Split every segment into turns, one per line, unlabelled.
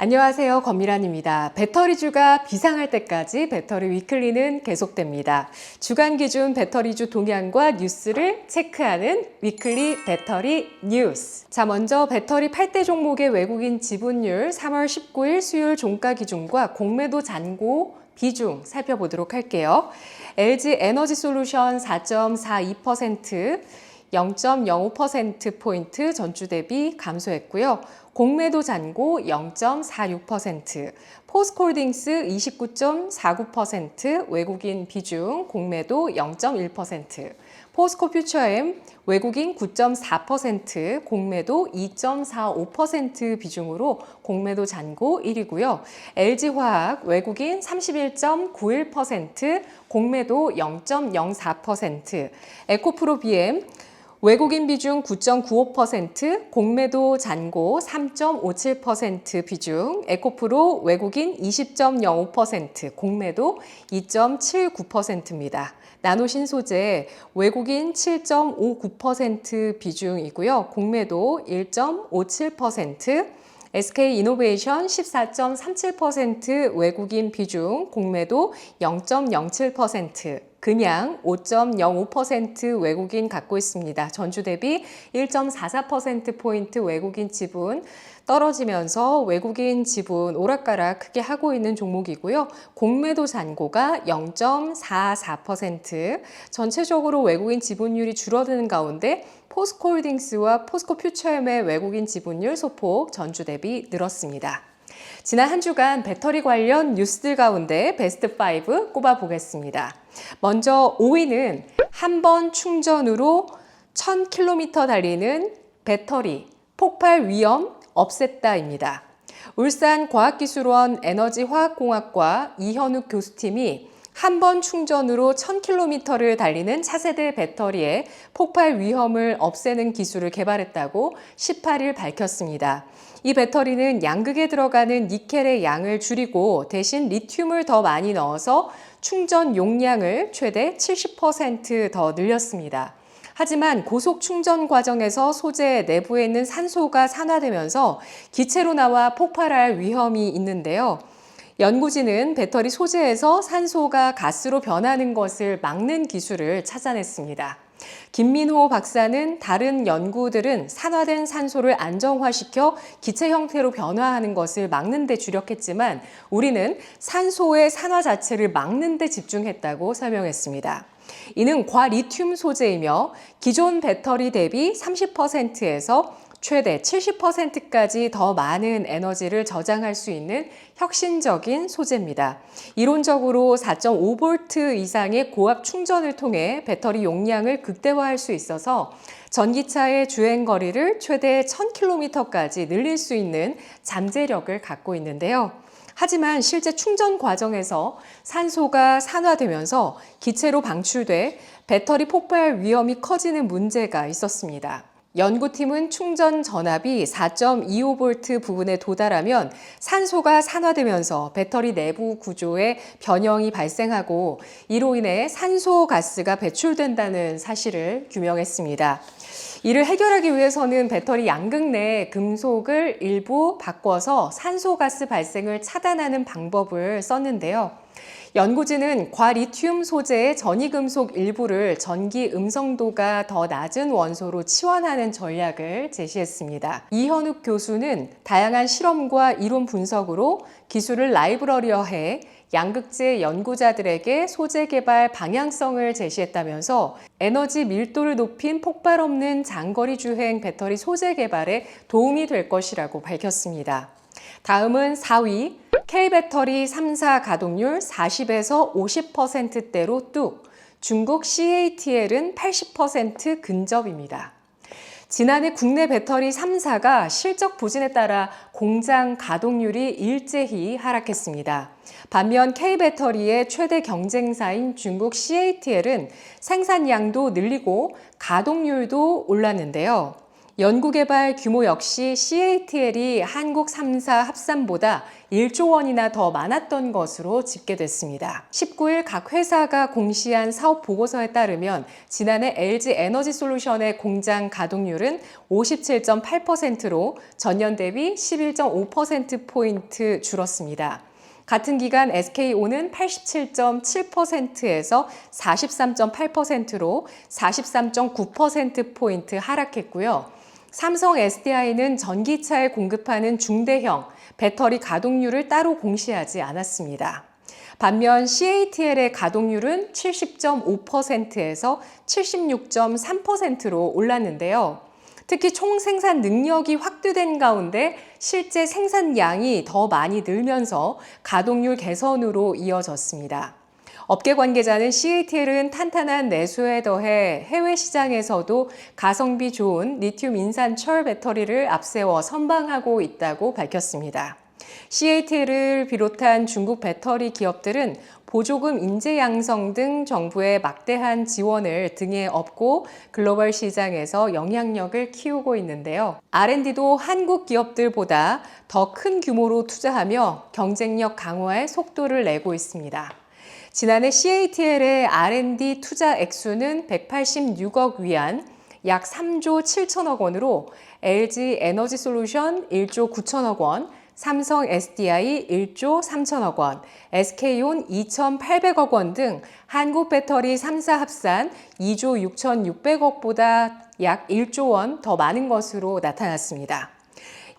안녕하세요. 권미란입니다. 배터리주가 비상할 때까지 배터리 위클리는 계속됩니다. 주간 기준 배터리주 동향과 뉴스를 체크하는 위클리 배터리 뉴스. 자, 먼저 배터리 8대 종목의 외국인 지분율 3월 19일 수요일 종가 기준과 공매도 잔고 비중 살펴보도록 할게요. LG 에너지 솔루션 4.42%, 0.05%포인트 전주 대비 감소했고요. 공매도 잔고 0.46%, 포스콜딩스 29.49%, 외국인 비중 공매도 0.1%, 포스코 퓨처엠 외국인 9.4%, 공매도 2.45% 비중으로 공매도 잔고 1위고요. LG화학 외국인 31.91%, 공매도 0.04%, 에코프로 BM 외국인 비중 9.95%, 공매도 잔고 3.57% 비중, 에코프로 외국인 20.05%, 공매도 2.79%입니다. 나노신 소재 외국인 7.59% 비중이고요. 공매도 1.57%, SK 이노베이션 14.37% 외국인 비중, 공매도 0.07%, 그냥 5.05% 외국인 갖고 있습니다. 전주 대비 1.44%포인트 외국인 지분 떨어지면서 외국인 지분 오락가락 크게 하고 있는 종목이고요. 공매도 잔고가 0.44%, 전체적으로 외국인 지분율이 줄어드는 가운데 포스코홀딩스와 포스코 퓨처엠의 외국인 지분율 소폭 전주 대비 늘었습니다. 지난 한 주간 배터리 관련 뉴스들 가운데 베스트 5 꼽아보겠습니다. 먼저 5위는 한 번 충전으로 1000km 달리는 배터리 폭발 위험 없앴다입니다. 울산과학기술원 에너지화학공학과 이현욱 교수팀이 한 번 충전으로 1000km를 달리는 차세대 배터리의 폭발 위험을 없애는 기술을 개발했다고 18일 밝혔습니다. 이 배터리는 양극에 들어가는 니켈의 양을 줄이고 대신 리튬을 더 많이 넣어서 충전 용량을 최대 70%더 늘렸습니다. 하지만 고속 충전 과정에서 소재 내부에 있는 산소가 산화되면서 기체로 나와 폭발할 위험이 있는데요. 연구진은 배터리 소재에서 산소가 가스로 변하는 것을 막는 기술을 찾아냈습니다. 김민호 박사는 다른 연구들은 산화된 산소를 안정화시켜 기체 형태로 변화하는 것을 막는 데 주력했지만 우리는 산소의 산화 자체를 막는 데 집중했다고 설명했습니다. 이는 과 리튬 소재이며 기존 배터리 대비 30%에서 최대 70%까지 더 많은 에너지를 저장할 수 있는 혁신적인 소재입니다. 이론적으로 4.5V 이상의 고압 충전을 통해 배터리 용량을 극대화할 수 있어서 전기차의 주행 거리를 최대 1000km까지 늘릴 수 있는 잠재력을 갖고 있는데요. 하지만 실제 충전 과정에서 산소가 산화되면서 기체로 방출돼 배터리 폭발 위험이 커지는 문제가 있었습니다. 연구팀은 충전 전압이 4.25V 부분에 도달하면 산소가 산화되면서 배터리 내부 구조에 변형이 발생하고 이로 인해 산소 가스가 배출된다는 사실을 규명했습니다. 이를 해결하기 위해서는 배터리 양극 내 금속을 일부 바꿔서 산소가스 발생을 차단하는 방법을 썼는데요. 연구진은 과리튬 소재의 전이금속 일부를 전기 음성도가 더 낮은 원소로 치환하는 전략을 제시했습니다. 이현욱 교수는 다양한 실험과 이론 분석으로 기술을 라이브러리화해 양극재 연구자들에게 소재 개발 방향성을 제시했다면서 에너지 밀도를 높인 폭발 없는 장거리 주행 배터리 소재 개발에 도움이 될 것이라고 밝혔습니다. 다음은 4위 K배터리 3사 가동률 40에서 50%대로 뚝 중국 CATL은 80% 근접입니다. 지난해 국내 배터리 3사가 실적 부진에 따라 공장 가동률이 일제히 하락했습니다. 반면 K배터리의 최대 경쟁사인 중국 CATL은 생산량도 늘리고 가동률도 올랐는데요. 연구개발 규모 역시 CATL이 한국 3사 합산보다 1조 원이나 더 많았던 것으로 집계됐습니다. 19일 각 회사가 공시한 사업 보고서에 따르면 지난해 LG 에너지 솔루션의 공장 가동률은 57.8%로 전년 대비 11.5%포인트 줄었습니다. 같은 기간 SKO는 87.7%에서 43.8%로 43.9%포인트 하락했고요. 삼성 SDI는 전기차에 공급하는 중대형 배터리 가동률을 따로 공시하지 않았습니다. 반면 CATL의 가동률은 70.5%에서 76.3%로 올랐는데요. 특히 총 생산 능력이 확대된 가운데 실제 생산량이 더 많이 늘면서 가동률 개선으로 이어졌습니다. 업계 관계자는 CATL은 탄탄한 내수에 더해 해외 시장에서도 가성비 좋은 리튬 인산 철 배터리를 앞세워 선방하고 있다고 밝혔습니다. CATL을 비롯한 중국 배터리 기업들은 보조금 인재 양성 등 정부의 막대한 지원을 등에 업고 글로벌 시장에서 영향력을 키우고 있는데요. R&D도 한국 기업들보다 더 큰 규모로 투자하며 경쟁력 강화에 속도를 내고 있습니다. 지난해 CATL의 R&D 투자 액수는 186억 위안, 약 3조 7천억 원으로 LG 에너지 솔루션 1조 9천억 원, 삼성 SDI 1조 3천억 원, SK온 2,800억 원 등 한국 배터리 3사 합산 2조 6,600억보다 약 1조 원 더 많은 것으로 나타났습니다.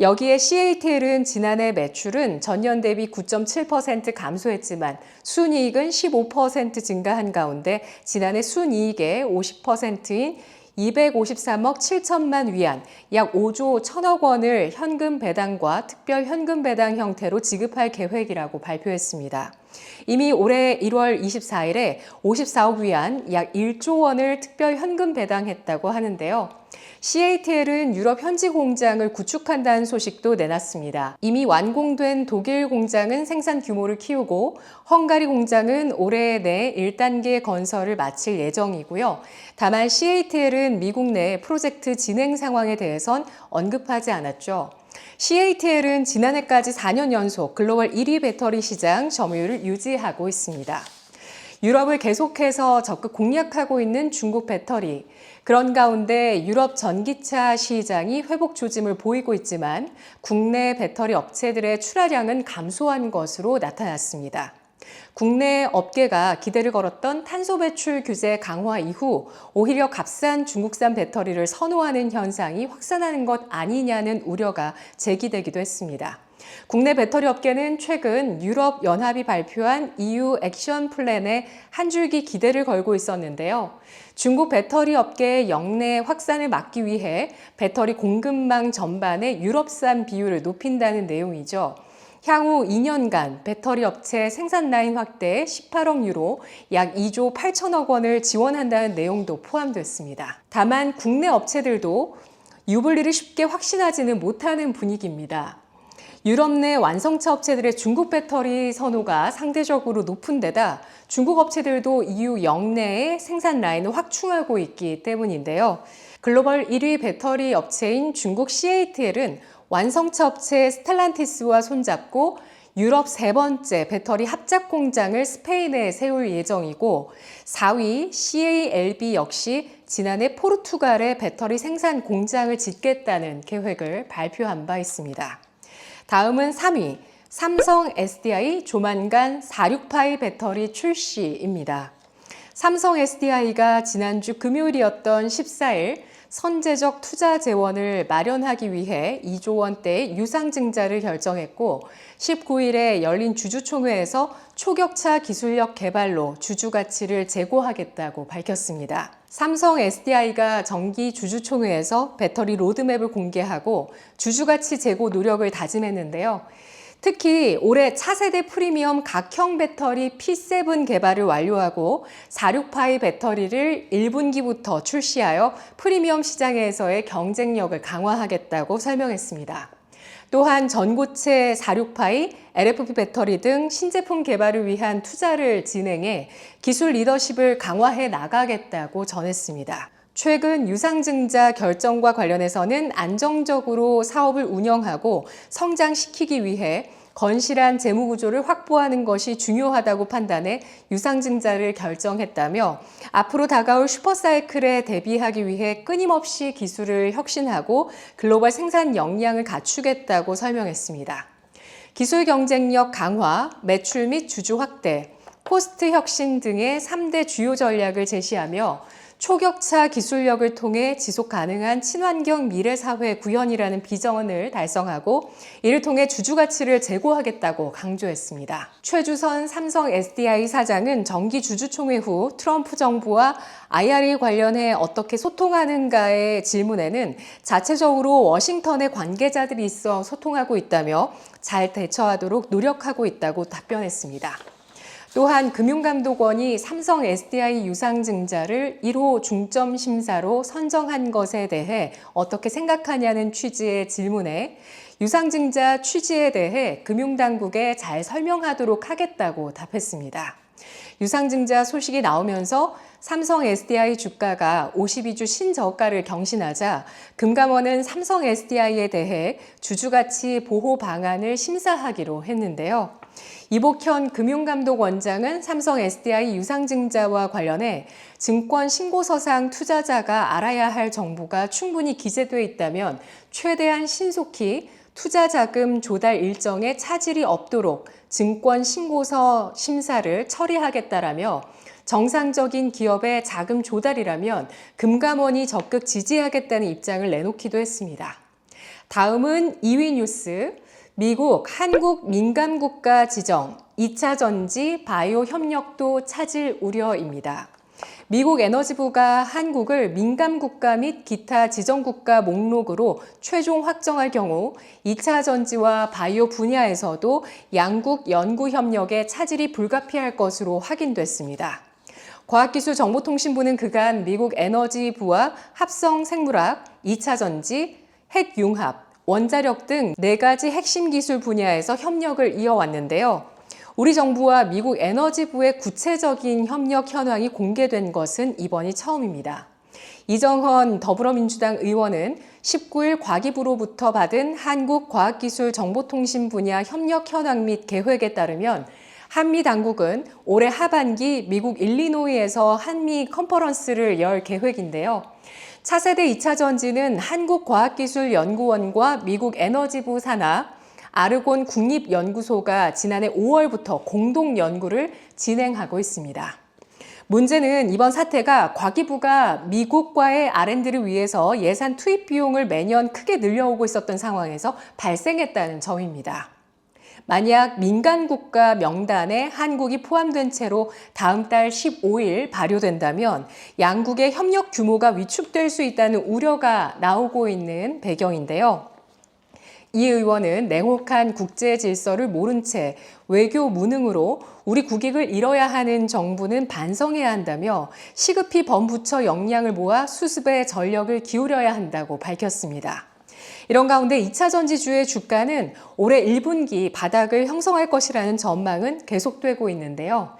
여기에 CATL은 지난해 매출은 전년 대비 9.7% 감소했지만 순이익은 15% 증가한 가운데 지난해 순이익의 50%인 253억 7천만 위안, 약 5조 1천억 원을 현금 배당과 특별 현금 배당 형태로 지급할 계획이라고 발표했습니다. 이미 올해 1월 24일에 54억 위안, 약 1조 원을 특별 현금 배당했다고 하는데요. CATL은 유럽 현지 공장을 구축한다는 소식도 내놨습니다. 이미 완공된 독일 공장은 생산 규모를 키우고 헝가리 공장은 올해 내 1단계 건설을 마칠 예정이고요. 다만 CATL은 미국 내 프로젝트 진행 상황에 대해선 언급하지 않았죠. CATL은 지난해까지 4년 연속 글로벌 1위 배터리 시장 점유율을 유지하고 있습니다. 유럽을 계속해서 적극 공략하고 있는 중국 배터리. 그런 가운데 유럽 전기차 시장이 회복 조짐을 보이고 있지만 국내 배터리 업체들의 출하량은 감소한 것으로 나타났습니다. 국내 업계가 기대를 걸었던 탄소 배출 규제 강화 이후 오히려 값싼 중국산 배터리를 선호하는 현상이 확산하는 것 아니냐는 우려가 제기되기도 했습니다. 국내 배터리 업계는 최근 유럽 연합이 발표한 EU 액션 플랜에 한 줄기 기대를 걸고 있었는데요. 중국 배터리 업계의 역내 확산을 막기 위해 배터리 공급망 전반의 유럽산 비율을 높인다는 내용이죠. 향후 2년간 배터리 업체 생산 라인 확대에 18억 유로, 약 2조 8천억 원을 지원한다는 내용도 포함됐습니다. 다만 국내 업체들도 유불리를 쉽게 확신하지는 못하는 분위기입니다. 유럽 내 완성차 업체들의 중국 배터리 선호가 상대적으로 높은 데다 중국 업체들도 EU 영내의 생산 라인을 확충하고 있기 때문인데요. 글로벌 1위 배터리 업체인 중국 CATL은 완성차 업체 스텔란티스와 손잡고 유럽 세 번째 배터리 합작 공장을 스페인에 세울 예정이고 4위 CALB 역시 지난해 포르투갈에 배터리 생산 공장을 짓겠다는 계획을 발표한 바 있습니다. 다음은 3위 삼성 SDI 조만간 46파이 배터리 출시입니다. 삼성 SDI가 지난주 금요일이었던 14일 선제적 투자 재원을 마련하기 위해 2조 원대의 유상증자를 결정했고 19일에 열린 주주총회에서 초격차 기술력 개발로 주주 가치를 제고하겠다고 밝혔습니다. 삼성 SDI가 정기 주주총회에서 배터리 로드맵을 공개하고 주주 가치 제고 노력을 다짐했는데요. 특히 올해 차세대 프리미엄 각형 배터리 P7 개발을 완료하고 46파이 배터리를 1분기부터 출시하여 프리미엄 시장에서의 경쟁력을 강화하겠다고 설명했습니다. 또한 전고체 46파이, LFP 배터리 등 신제품 개발을 위한 투자를 진행해 기술 리더십을 강화해 나가겠다고 전했습니다. 최근 유상증자 결정과 관련해서는 안정적으로 사업을 운영하고 성장시키기 위해 건실한 재무 구조를 확보하는 것이 중요하다고 판단해 유상증자를 결정했다며 앞으로 다가올 슈퍼사이클에 대비하기 위해 끊임없이 기술을 혁신하고 글로벌 생산 역량을 갖추겠다고 설명했습니다. 기술 경쟁력 강화, 매출 및 주주 확대, 코스트 혁신 등의 3대 주요 전략을 제시하며 초격차 기술력을 통해 지속 가능한 친환경 미래 사회 구현이라는 비전을 달성하고 이를 통해 주주 가치를 제고하겠다고 강조했습니다. 최주선 삼성 SDI 사장은 정기 주주총회 후 트럼프 정부와 IRA 관련해 어떻게 소통하는가의 질문에는 자체적으로 워싱턴에 관계자들이 있어 소통하고 있다며 잘 대처하도록 노력하고 있다고 답변했습니다. 또한 금융감독원이 삼성 SDI 유상증자를 1호 중점 심사로 선정한 것에 대해 어떻게 생각하냐는 취지의 질문에 유상증자 취지에 대해 금융당국에 잘 설명하도록 하겠다고 답했습니다. 유상증자 소식이 나오면서 삼성 SDI 주가가 52주 신저가를 경신하자 금감원은 삼성 SDI에 대해 주주가치 보호 방안을 심사하기로 했는데요. 이복현 금융감독원장은 삼성 SDI 유상증자와 관련해 증권 신고서상 투자자가 알아야 할 정보가 충분히 기재돼 있다면 최대한 신속히 투자 자금 조달 일정에 차질이 없도록 증권 신고서 심사를 처리하겠다라며 정상적인 기업의 자금 조달이라면 금감원이 적극 지지하겠다는 입장을 내놓기도 했습니다. 다음은 2위 뉴스. 미국 한국 민간 국가 지정 2차 전지 바이오 협력도 찾을 우려입니다. 미국 에너지부가 한국을 민감 국가 및 기타 지정 국가 목록으로 최종 확정할 경우 2차 전지와 바이오 분야에서도 양국 연구 협력에 차질이 불가피할 것으로 확인됐습니다. 과학기술정보통신부는 그간 미국 에너지부와 합성 생물학, 2차 전지, 핵융합, 원자력 등 네 가지 핵심 기술 분야에서 협력을 이어왔는데요. 우리 정부와 미국 에너지부의 구체적인 협력 현황이 공개된 것은 이번이 처음입니다. 이정헌 더불어민주당 의원은 19일 과기부로부터 받은 한국과학기술정보통신 분야 협력 현황 및 계획에 따르면 한미 당국은 올해 하반기 미국 일리노이에서 한미 컨퍼런스를 열 계획인데요. 차세대 2차 전지는 한국과학기술연구원과 미국 에너지부 산하, 아르곤 국립연구소가 지난해 5월부터 공동 연구를 진행하고 있습니다. 문제는 이번 사태가 과기부가 미국과의 R&D를 위해서 예산 투입 비용을 매년 크게 늘려오고 있었던 상황에서 발생했다는 점입니다. 만약 민간 국가 명단에 한국이 포함된 채로 다음 달 15일 발효된다면 양국의 협력 규모가 위축될 수 있다는 우려가 나오고 있는 배경인데요. 이 의원은 냉혹한 국제 질서를 모른 채 외교 무능으로 우리 국익을 잃어야 하는 정부는 반성해야 한다며 시급히 범부처 역량을 모아 수습에 전력을 기울여야 한다고 밝혔습니다. 이런 가운데 2차 전지주의 주가는 올해 1분기 바닥을 형성할 것이라는 전망은 계속되고 있는데요.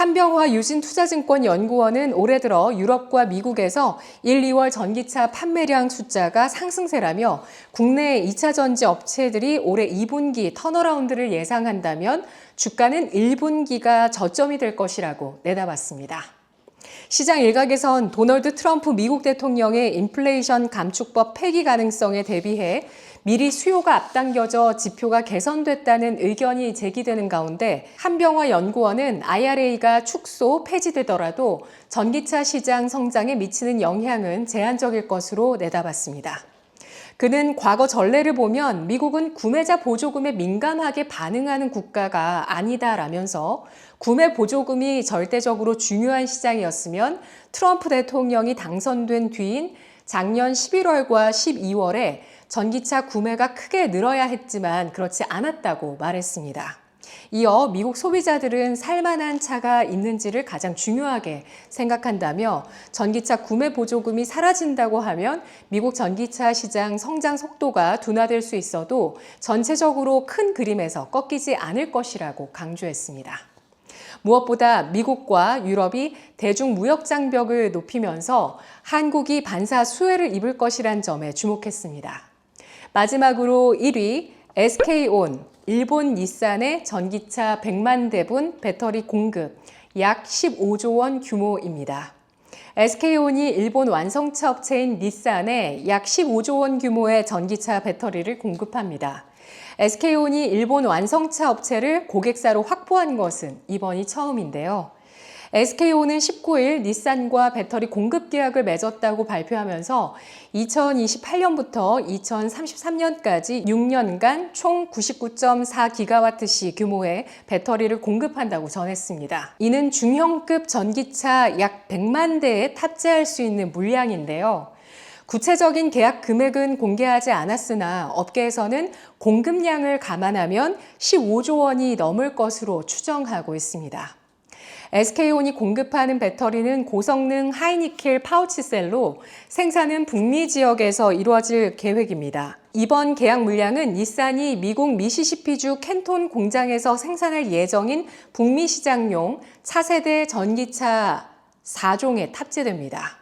한병화 유진투자증권 연구원은 올해 들어 유럽과 미국에서 1, 2월 전기차 판매량 숫자가 상승세라며 국내 2차 전지 업체들이 올해 2분기 턴어라운드를 예상한다면 주가는 1분기가 저점이 될 것이라고 내다봤습니다. 시장 일각에선 도널드 트럼프 미국 대통령의 인플레이션 감축법 폐기 가능성에 대비해 미리 수요가 앞당겨져 지표가 개선됐다는 의견이 제기되는 가운데 한병화 연구원은 IRA가 축소, 폐지되더라도 전기차 시장 성장에 미치는 영향은 제한적일 것으로 내다봤습니다. 그는 과거 전례를 보면 미국은 구매자 보조금에 민감하게 반응하는 국가가 아니다라면서 구매 보조금이 절대적으로 중요한 시장이었으면 트럼프 대통령이 당선된 뒤인 작년 11월과 12월에 전기차 구매가 크게 늘어야 했지만 그렇지 않았다고 말했습니다. 이어 미국 소비자들은 살만한 차가 있는지를 가장 중요하게 생각한다며 전기차 구매 보조금이 사라진다고 하면 미국 전기차 시장 성장 속도가 둔화될 수 있어도 전체적으로 큰 그림에서 꺾이지 않을 것이라고 강조했습니다. 무엇보다 미국과 유럽이 대중 무역 장벽을 높이면서 한국이 반사 수혜를 입을 것이란 점에 주목했습니다. 마지막으로 1위 SK온 일본 닛산의 전기차 100만 대분 배터리 공급 약 15조 원 규모입니다. SK온이 일본 완성차 업체인 닛산에 약 15조 원 규모의 전기차 배터리를 공급합니다. SK온이 일본 완성차 업체를 고객사로 확보한 것은 이번이 처음인데요. SK온은 19일 닛산과 배터리 공급 계약을 맺었다고 발표하면서 2028년부터 2033년까지 6년간 총 99.4기가와트시 규모의 배터리를 공급한다고 전했습니다. 이는 중형급 전기차 약 100만 대에 탑재할 수 있는 물량인데요. 구체적인 계약 금액은 공개하지 않았으나 업계에서는 공급량을 감안하면 15조 원이 넘을 것으로 추정하고 있습니다. SK온이 공급하는 배터리는 고성능 하이니켈 파우치셀로 생산은 북미 지역에서 이루어질 계획입니다. 이번 계약 물량은 닛산이 미국 미시시피주 캔톤 공장에서 생산할 예정인 북미 시장용 차세대 전기차 4종에 탑재됩니다.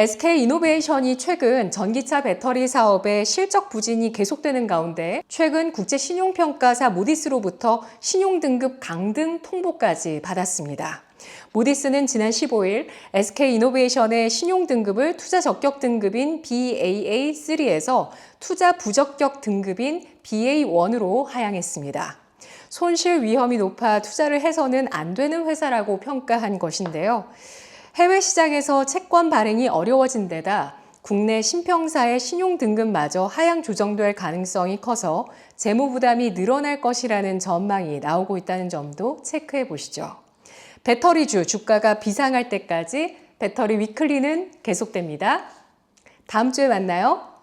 SK 이노베이션이 최근 전기차 배터리 사업의 실적 부진이 계속되는 가운데 최근 국제 신용평가사 모디스로부터 신용등급 강등 통보까지 받았습니다. 모디스는 지난 15일 SK 이노베이션의 신용등급을 투자 적격 등급인 BAA3에서 투자 부적격 등급인 BA1으로 하향했습니다. 손실 위험이 높아 투자를 해서는 안 되는 회사라고 평가한 것인데요. 해외 시장에서 채권 발행이 어려워진 데다 국내 신평사의 신용 등급마저 하향 조정될 가능성이 커서 재무 부담이 늘어날 것이라는 전망이 나오고 있다는 점도 체크해 보시죠. 배터리주 주가가 비상할 때까지 배터리 위클리는 계속됩니다. 다음 주에 만나요.